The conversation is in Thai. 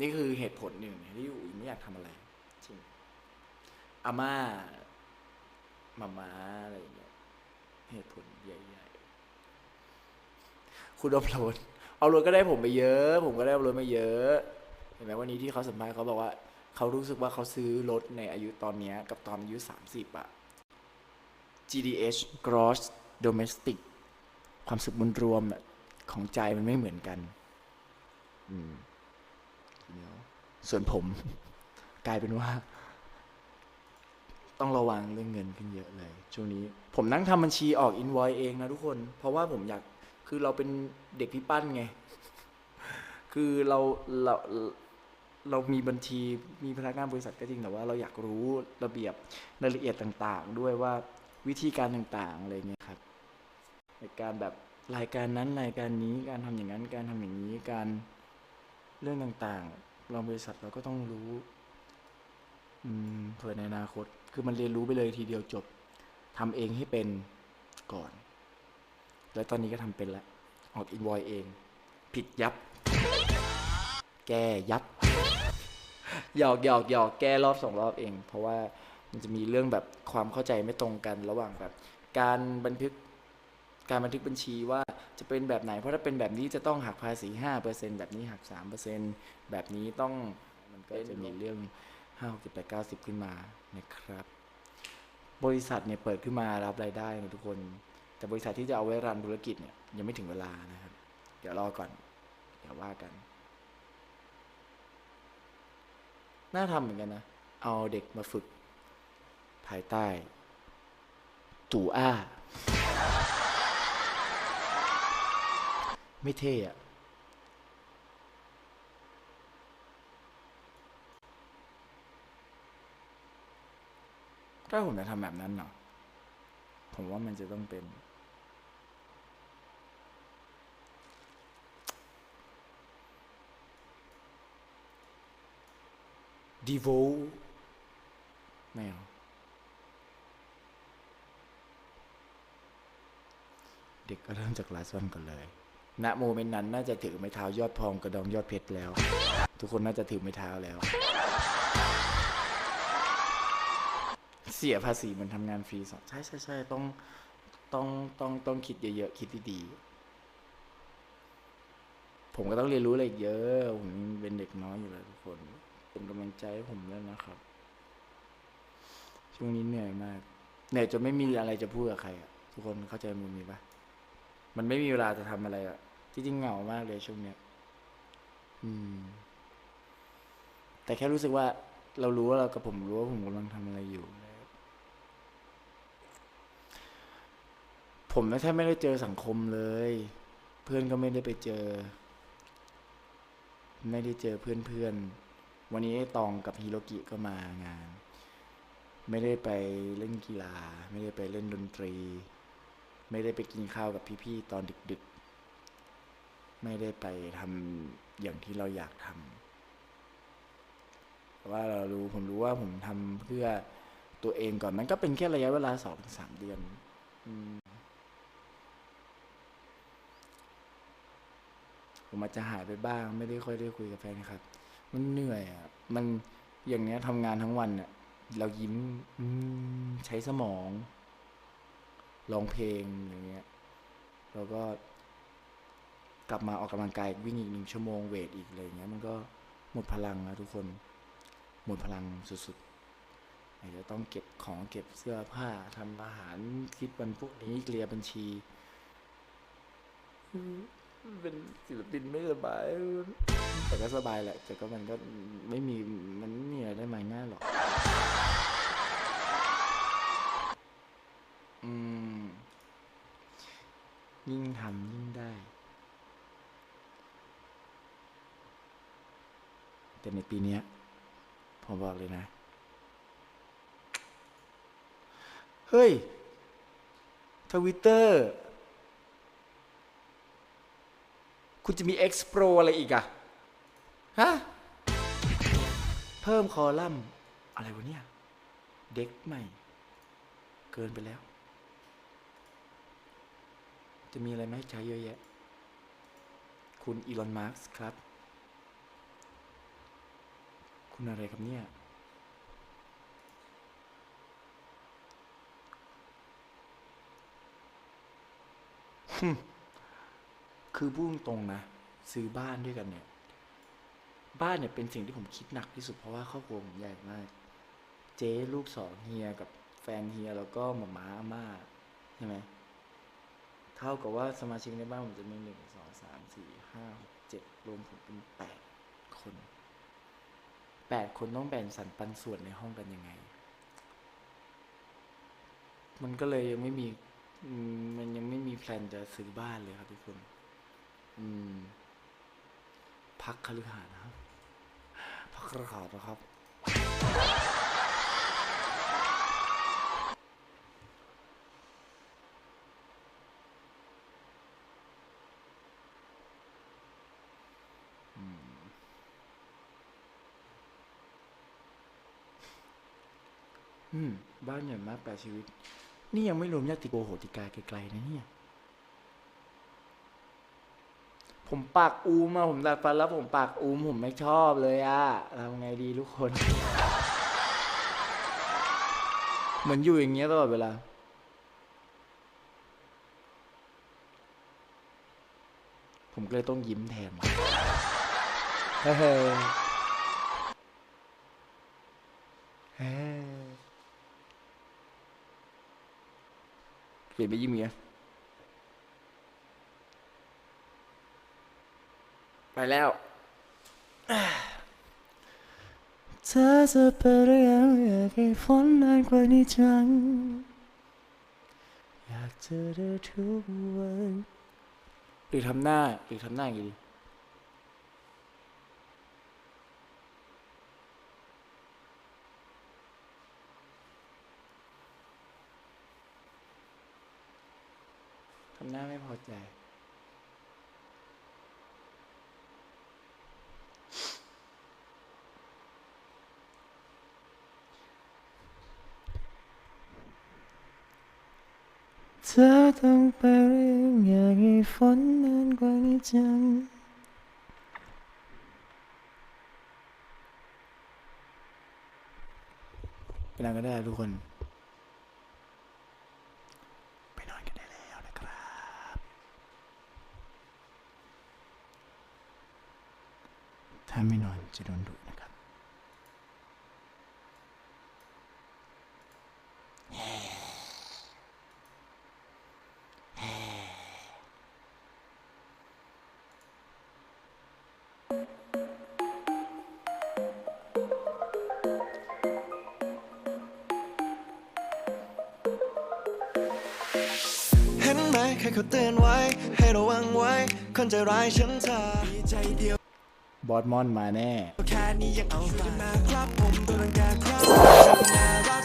นี่คือเหตุผลหนึ่งที่อุ๋ยไม่อยากทำอะไร จริงอาม่ามาม่าอะไรอย่างเงี้ยเหตุผลใหญ่ๆ คุณเอาโหลดเอาโหลดก็ได้ผมไปเยอะ ผมก็ได้เอาโหลดมาเยอะ เห็นไหมวันนี้ที่เขาสัมภาษณ์เขาบอกว่า เขารู้สึกว่าเขาซื้อรถในอายุตอนเนี้ยกับตอนอายุสามสิบอะ GDH Gross Domestic ความสุขมวลรวมอะของใจมันไม่เหมือนกัน อืม เดี๋ยวส่วนผม กลายเป็นว่า ต้องระวังเรื่องเงินขึ้นเยอะเลย ช่วงนี้ ผมนั่งทำบัญชีออกอินวอยเองนะทุกคน เพราะว่าผมอยากคือเราเป็นเด็กพี่ปั้นไง คือเราเราเรามีบัญชีมีพนักงานบริษัทก็จริงแต่ว่าเราอยากรู้ระเบียบรายละเอียดต่าง ๆ ด้วยว่าวิธีการต่างๆอะไรเงี้ยครับในการแบบรายการนั้นรายการนี้การทำอย่างนั้นการทำอย่างนี้การ เรื่องต่างๆ เราบริษัทเราก็ต้องรู้อืมเผื่อในอนาคต คือมันเรียนรู้ไปเลยทีเดียวจบทำเองให้เป็นก่อน แล้วตอนนี้ก็ทำเป็นแล้ว ออกอินวอยเอง ผิดยับ แก้ยับ หยอกหยอกหยอกแก้รอบสองรอบเอง เพราะว่ามันจะมีเรื่องแบบความเข้าใจไม่ตรงกัน ระหว่างแบบ การบันทึกการบันทึกบัญชีว่า จะเป็นแบบไหน เพราะถ้าเป็นแบบนี้จะต้องหักภาษี 5%แบบนี้หัก 3%แบบนี้ต้องมันก็จะมีเรื่อง 5 6 7 8 9 10ขึ้นมานะครับ บริษัทเนี่ยเปิดขึ้นมารับรายได้นะทุกคน แต่บริษัทที่จะเอาไว้รันธุรกิจเนี่ยยังไม่ถึงเวลานะครับ เดี๋ยวรอก่อน เดี๋ยวว่ากัน น่าทำเหมือนกันนะ เอาเด็กมาฝึก ภายใต้ตู่อ้า ไม่เท่อะถ้าผมจะทำแบบนั้นเนาะผมว่ามันจะต้องเป็น ดีโวไม่เอาเด็กก็เริ่มจากลาซอนก่อนเลย ณโมเมนต์นั้นน่าจะถือไม้เท้ายอดพองกระดองยอดเพชรแล้ว ทุกคนน่าจะถือไม้เท้าแล้ว เสียภาษีมันทำงานฟรีสองใช่ใช่ใช่ต้องต้องต้องต้องคิดเยอะๆคิดดีๆผมก็ต้องเรียนรู้อะไรเยอะผมเป็นเด็กน้อยอยู่เลยทุกคนเป็นกำลังใจให้ผมด้วนะครับ ช่วงนี้เหนื่อยมากเหนื่อยจนไม่มีอะไรจะพูดกับใครอะทุกคนเข้าใจมุมนี้ปะ มันไม่มีเวลาจะทำอะไรอะจริงๆเหงามากเลยช่วงเนี้ยอืม แต่แค่รู้สึกว่า เรารู้ว่าเรากับผมรู้ว่าผมกำลังทำอะไรอยู่ ผมแทบไม่ได้เจอสังคมเลย เพื่อนก็ไม่ได้ไปเจอ ไม่ได้เจอเพื่อนๆวันนี้ตองกับฮิโรกิก็มางาน ไม่ได้ไปเล่นกีฬา ไม่ได้ไปเล่นดนตรี ไม่ได้ไปกินข้าวกับพี่ๆตอนดึกๆ ไม่ได้ไปทำอย่างที่เราอยากทำแต่ว่าเรารู้ผมรู้ว่าผมทำเพื่อตัวเองก่อนมันก็เป็นแค่ระยะเวลาสองถึงสามเดือนอผมอาจจะหายไปบ้าง ไม่ได้ค่อยได้คุยกับแฟนครับ มันเหนื่อยอะมันอย่างเนี้ยทำงานทั้งวันอะ เรายิ้มอืมใช้สมอง ร้องเพลงอย่างเงี้ยแล้วก็กลับมาออกกำลังกายวิ่งอีกหนึ่งชั่วโมงเวทอีกอะไรเงี้ยมันก็หมดพลังนะทุกคน หมดพลังสุดๆอาจจะต้องเก็บของเก็บเสื้อผ้าทำอาหารคิดวันพวกนี้เคลียร์บัญชีเป็นศิลปินไม่สบาย แต่ก็สบายแหละ แต่ก็มันก็ไม่มีมันไม่มีอะไรได้มาง่ายหรอก อืม ยิ่งทำยิ่งได้ แต่ในปีนี้ผมบอกเลยนะ เฮ้ยทวิตเตอร์คุณจะมี X Pro อะไรอีกอะฮะ เพิ่มคอลัมน์ อะไรวะเนี่ย เด็กใหม่ เกินไปแล้ว จะมีอะไรไหมาให้ใช้เยอะแยะ คุณอีลอนมาร์กครับ คุณอะไรครับเนี่ย คือพูดตรงๆนะ ซื้อบ้านด้วยกันเนี่ย บ้านเนี่ยเป็นสิ่งที่ผมคิดหนักที่สุดเพราะว่าครอบครัวผมใหญ่มาก เจ๊ลูกสองเฮียกับแฟนเฮียแล้วก็หมาม้าอาม่าใช่ไหม ท่ากับว่าสมาชิกในบ้านผมจะมีหนึ่งสองสามสี่ห้าหกเจ็ดรวมผมเป็นแปดคนแปดคนต้องแบ่งสรรปันส่วนในห้องกันยังไง มันก็เลยยังไม่มีมมันยังไม่มีแพลนจะซื้อบ้านเลยครับทุกคน อืม พักคฤหาสน์นะครับ พักคฤหาสน์นะครับ อืม บ้านใหญ่มากแปดชีวิต นี่ยังไม่รวมญาติโกโหติกาไกลๆนะเนี่ย ผมปากอูมอะผมดัดฟันแล้วผมปากอูมผมไม่ชอบเลยอะทำไงดีทุกคน เหมือนอยู่อย่างเงี้ยตลอดเวลาผมก็เลยต้องยิ้มแทนเฮ้ เฮ้ยเฮ้ยเปลี่ยนไปยิ้มเงี้ยไปแล้ว เธอจะไปหรือยังอยากให้ฝนนานกว่านี้จัง อยากเจอเธอทุกวัน หรือทำหน้า หรือทำหน้าอย่างนี้ ดีทำหน้าไม่พอใจ เธอต้องไปเรื่องอยากให้ฝนนานกว่านี้จังไปนอนกันได้แล้วทุกคน ไปนอนกันได้แล้วนะครับ ถ้าไม่นอนจะโดนดุนะครับ เห็นไหมใครเขาเตือนไว้ ให้ระวังไว้ คนใจร้ายฉันเธอใจเดียว บอสมอนมาแน่ แค่นี้ยังเอาตายมาครับผมตัวรังแกครับ